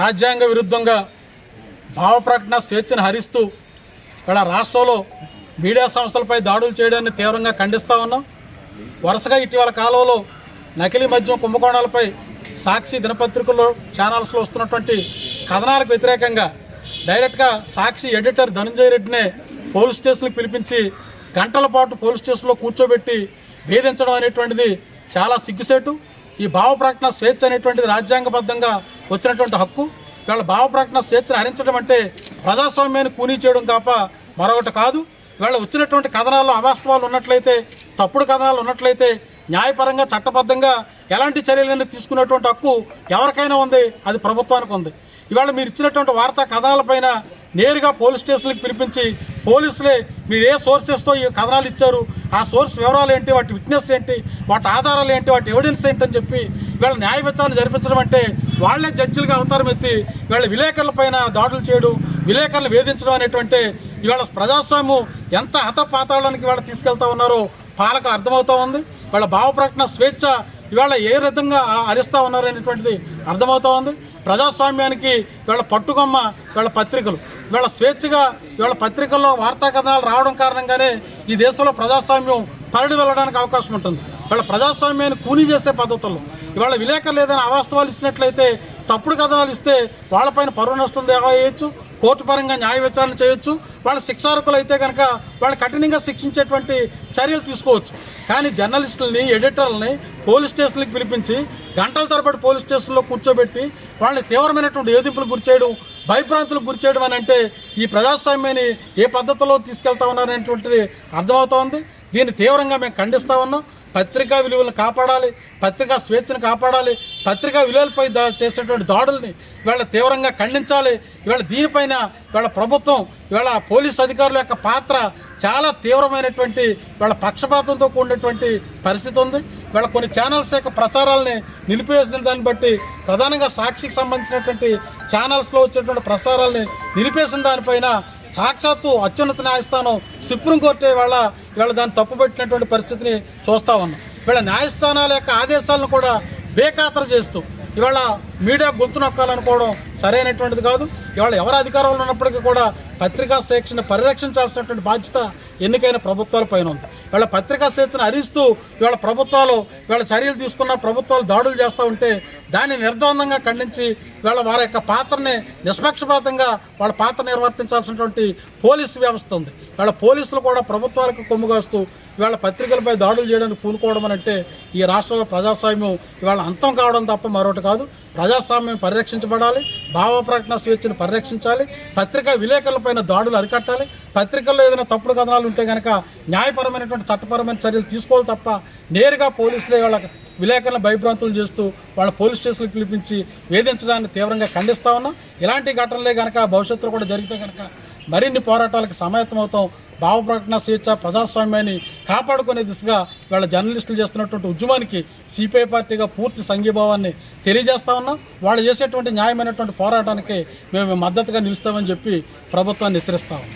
రాజ్యాంగ విరుద్ధంగా భావప్రకటన స్వేచ్ఛను హరిస్తూ ఇక్కడ రాష్ట్రంలో మీడియా సంస్థలపై దాడులు చేయడాన్ని తీవ్రంగా ఖండిస్తూ ఉన్నాం. వరుసగా ఇటీవల కాలంలో నకిలీ మద్యం కుంభకోణాలపై సాక్షి దినపత్రికల్లో ఛానల్స్లో వస్తున్నటువంటి కథనాలకు వ్యతిరేకంగా డైరెక్ట్గా సాక్షి ఎడిటర్ ధనంజయ రెడ్డినే పోలీస్ స్టేషన్కి పిలిపించి గంటల పాటు పోలీస్ స్టేషన్లో కూర్చోబెట్టి వేధించడం అనేటువంటిది చాలా సిగ్గుసేటు. ఈ భావ ప్రకటన స్వేచ్ఛ అనేటువంటిది రాజ్యాంగబద్ధంగా వచ్చినటువంటి హక్కు ఇవాళ భావ ప్రకటన స్వేచ్ఛను హరించడం అంటే ప్రజాస్వామ్యాన్ని కూనీ చేయడం కాప మరొకటి కాదు. ఇవాళ వచ్చినటువంటి కథనాల్లో అవాస్తవాలు ఉన్నట్లయితే తప్పుడు కథనాలు ఉన్నట్లయితే న్యాయపరంగా చట్టబద్ధంగా ఎలాంటి చర్యలైనా తీసుకునేటువంటి హక్కు ఎవరికైనా ఉంది అది ప్రభుత్వానికి ఉంది. ఇవాళ మీరు ఇచ్చినటువంటి వార్తా కథనాలపైన నేరుగా పోలీస్ స్టేషన్కి పిలిపించి పోలీసులే మీరు ఏ సోర్సెస్తో ఈ కథనాలు ఇచ్చారు ఆ సోర్స్ వివరాలు ఏంటి వాటి విట్నెస్ ఏంటి వాటి ఆధారాలు ఏంటి వాటి ఎవిడెన్స్ ఏంటి అని చెప్పి ఇవాళ న్యాయ విచారణ జరిపించడం అంటే వాళ్ళే జడ్జిలుగా అవతారం ఎత్తి ఇవాళ విలేకరులపైన దాడులు చేయడం విలేకరులు వేధించడం అనేటువంటి ఇవాళ ప్రజాస్వామ్యం ఎంత హతపాతాళానికి ఇవాళ తీసుకెళ్తా ఉన్నారో పాలకులు అర్థమవుతా ఉంది. వాళ్ళ భావ ప్రకటన స్వేచ్ఛ ఇవాళ ఏ విధంగా హరిస్తూ ఉన్నారు అనేటువంటిది అర్థమవుతా ఉంది. ప్రజాస్వామ్యానికి ఇవాళ పట్టుకొమ్మ ఇవాళ పత్రికలు. ఇవాళ స్వేచ్ఛగా ఇవాళ పత్రికల్లో వార్తా కథనాలు రావడం కారణంగానే ఈ దేశంలో ప్రజాస్వామ్యం పరిడి వెళ్ళడానికి అవకాశం ఉంటుంది. ఇవాళ ప్రజాస్వామ్యాన్ని కూనీ చేసే పద్ధతుల్లో ఇవాళ విలేకరులు ఏదైనా అవాస్తవాలు ఇచ్చినట్లయితే తప్పుడు కథనాలు ఇస్తే వాళ్ళపైన పరువు నష్టం దేవా చేయొచ్చు కోర్టు పరంగా న్యాయ విచారణ చేయొచ్చు వాళ్ళ శిక్షార్హులు అయితే కనుక వాళ్ళు కఠినంగా శిక్షించేటువంటి చర్యలు తీసుకోవచ్చు. కానీ జర్నలిస్టులని ఎడిటర్లని పోలీస్ స్టేషన్లకు పిలిపించి గంటల తరబడి పోలీస్ స్టేషన్లో కూర్చోబెట్టి వాళ్ళని తీవ్రమైనటువంటి వేధింపులకు గురి చేయడం భయభ్రాంతులకు గురి చేయడం అని అంటే ఈ ప్రజాస్వామ్యాన్ని ఏ పద్ధతిలో తీసుకెళ్తా ఉన్నారనేటువంటిది అర్థమవుతోంది దీన్ని తీవ్రంగా మేము ఖండిస్తా ఉన్నాం. పత్రికా విలువలను కాపాడాలి. పత్రికా స్వేచ్ఛను కాపాడాలి. పత్రికా విలువలపై దా చేసేటువంటి దాడుల్ని ఇవాళ తీవ్రంగా ఖండించాలి. ఇవాళ దీనిపైన ఇవాళ ప్రభుత్వం ఇవాళ పోలీస్ అధికారుల యొక్క పాత్ర చాలా తీవ్రమైనటువంటి ఇవాళ పక్షపాతంతో కూడినటువంటి పరిస్థితి ఉంది. ఇవాళ కొన్ని ఛానల్స్ యొక్క ప్రచారాలని నిలిపివేసిన దాన్ని బట్టి ప్రధానంగా సాక్షికి సంబంధించినటువంటి ఛానల్స్లో వచ్చేటువంటి ప్రసారాలని నిలిపేసిన దానిపైన సాక్షాత్తు అత్యున్నత న్యాయస్థానం సుప్రీంకోర్టు ఇవాళ ఇవాళ దాన్ని తప్పుపెట్టినటువంటి పరిస్థితిని చూస్తా ఉన్నాం. ఇవాళ న్యాయస్థానాల యొక్క ఆదేశాలను కూడా బేఖాతరు చేస్తూ ఇవాళ మీడియా గొంతు నొక్కాలనుకోవడం సరైనటువంటిది కాదు. ఇవాళ ఎవరు అధికారంలో ఉన్నప్పటికీ కూడా పత్రికా స్వేచ్ఛను పరిరక్షించాల్సినటువంటి బాధ్యత ఎన్నికైన ప్రభుత్వాల పైన ఉంది. ఇవాళ పత్రికా స్వేచ్ఛను హరిస్తూ ఇవాళ ప్రభుత్వాలు ఇవాళ చర్యలు తీసుకున్న ప్రభుత్వాలు దాడులు చేస్తూ ఉంటే దాన్ని నిర్ద్వందంగా ఖండించి ఇవాళ వారి యొక్క పాత్రని నిష్పక్షపాతంగా వాళ్ళ పాత్ర నిర్వర్తించాల్సినటువంటి పోలీసు వ్యవస్థ ఉంది. ఇవాళ పోలీసులు కూడా ప్రభుత్వాలకు కొమ్ముగాస్తూ ఇవాళ పత్రికలపై దాడులు చేయడానికి పూనుకోవడం అంటే ఈ రాష్ట్రంలో ప్రజాస్వామ్యం ఇవాళ అంతం కావడం తప్ప మరొకటి కాదు. ప్రజాస్వామ్యం పరిరక్షించబడాలి. భావ ప్రకటన స్వేచ్ఛను పరిరక్షించాలి పత్రికా విలేకరులపైన దాడులు అరికట్టాలి పత్రికల్లో ఏదైనా తప్పుడు కథనాలు ఉంటే కనుక న్యాయపరమైనటువంటి చట్టపరమైన చర్యలు తీసుకోవాలి తప్ప నేరుగా పోలీసులే వాళ్ళ విలేకరులను భయభ్రాంతులు చేస్తూ వాళ్ళ పోలీస్ స్టేషన్కి పిలిపించి వేధించడాన్ని తీవ్రంగా ఖండిస్తా ఉన్నాం. ఇలాంటి ఘటనలే కనుక భవిష్యత్తులో కూడా జరిగితే కనుక మరిన్ని పోరాటాలకు సమాయత్తమవుతాం భావ ప్రకటన స్వేచ్ఛ ప్రజాస్వామ్యాన్ని కాపాడుకునే దిశగా వాళ్ళ జర్నలిస్టులు చేస్తున్నటువంటి ఉద్యమానికి సిపిఐ పార్టీగా పూర్తి సంఘీభావాన్ని తెలియజేస్తా ఉన్నాం. వాళ్ళు చేసేటువంటి న్యాయమైనటువంటి పోరాటానికి మేము మద్దతుగా నిలుస్తామని చెప్పి ప్రభుత్వాన్ని హెచ్చరిస్తా ఉన్నాం.